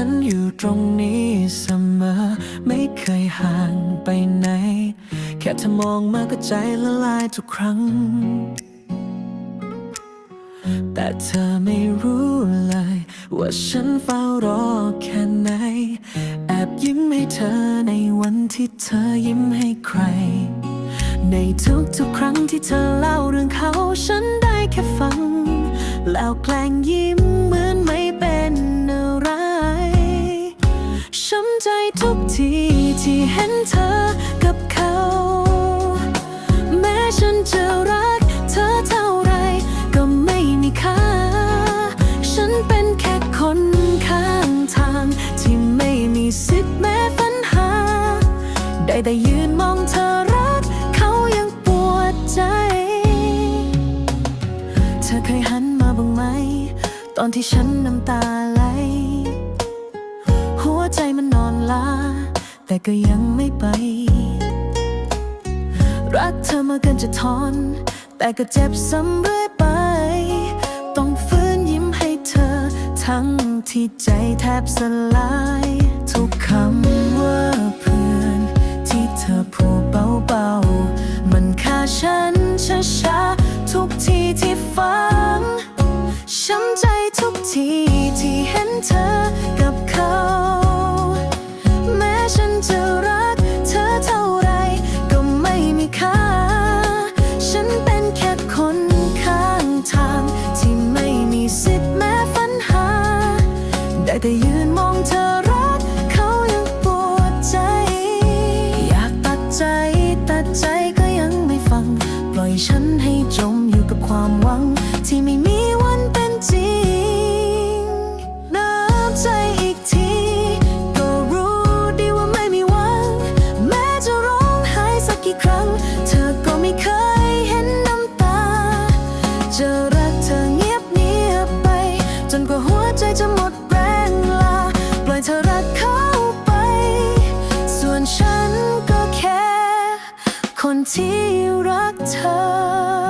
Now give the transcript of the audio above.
ฉันอยู่ตรงนี้เสมอ ไม่เคยห่างไปไหน แค่เธอมองมาก็ใจละลายทุกครั้ง แต่เธอไม่รู้เลย ว่าฉันเฝ้ารอแค่ไหน แอบยิ้มให้เธอในวันที่เธอยิ้มให้ใคร ในทุกๆครั้งที่เธอเล่าเรื่องเขา ฉันได้แค่ฟัง แล้วแกล้งยิ้ม ที่เห็นเธอกับเขา แม้ฉันจะรักเธอเท่าไรก็ไม่มีค่า ฉันเป็นแค่คนข้างทาง ที่ไม่มีสิทธิ์แม้ปัญหา ได้แต่ยืนมองเธอรัก เขายังปวดใจ เธอเคยหันมาบ้างไหม ตอนที่ฉันน้ำตา แต่ก็ยังไม่ไป รักเธอมาเกินจะทนแต่ก็เจ็บซ้ำเรื่อยไป ต้องฟื้นยิ้มให้เธอ ทั้งที่ใจแทบสลาย ทุกคำว่าเพื่อน ที่เธอพูดเบาๆ มันฆ่าฉันช้าๆ ทุกทีที่ฟังช้ำใจทุกทีที่เห็นเธอ ค่า ฉันเป็นแค่คนข้างทาง ที่ไม่มีสิทธิ์แม้ฝันหา ได้แต่ยืนมองเธอรัก เขายังปวดใจ อยากตัดใจตัดใจก็ยังไม่ฟัง ปล่อยฉันให้จม คนที่รักเธอ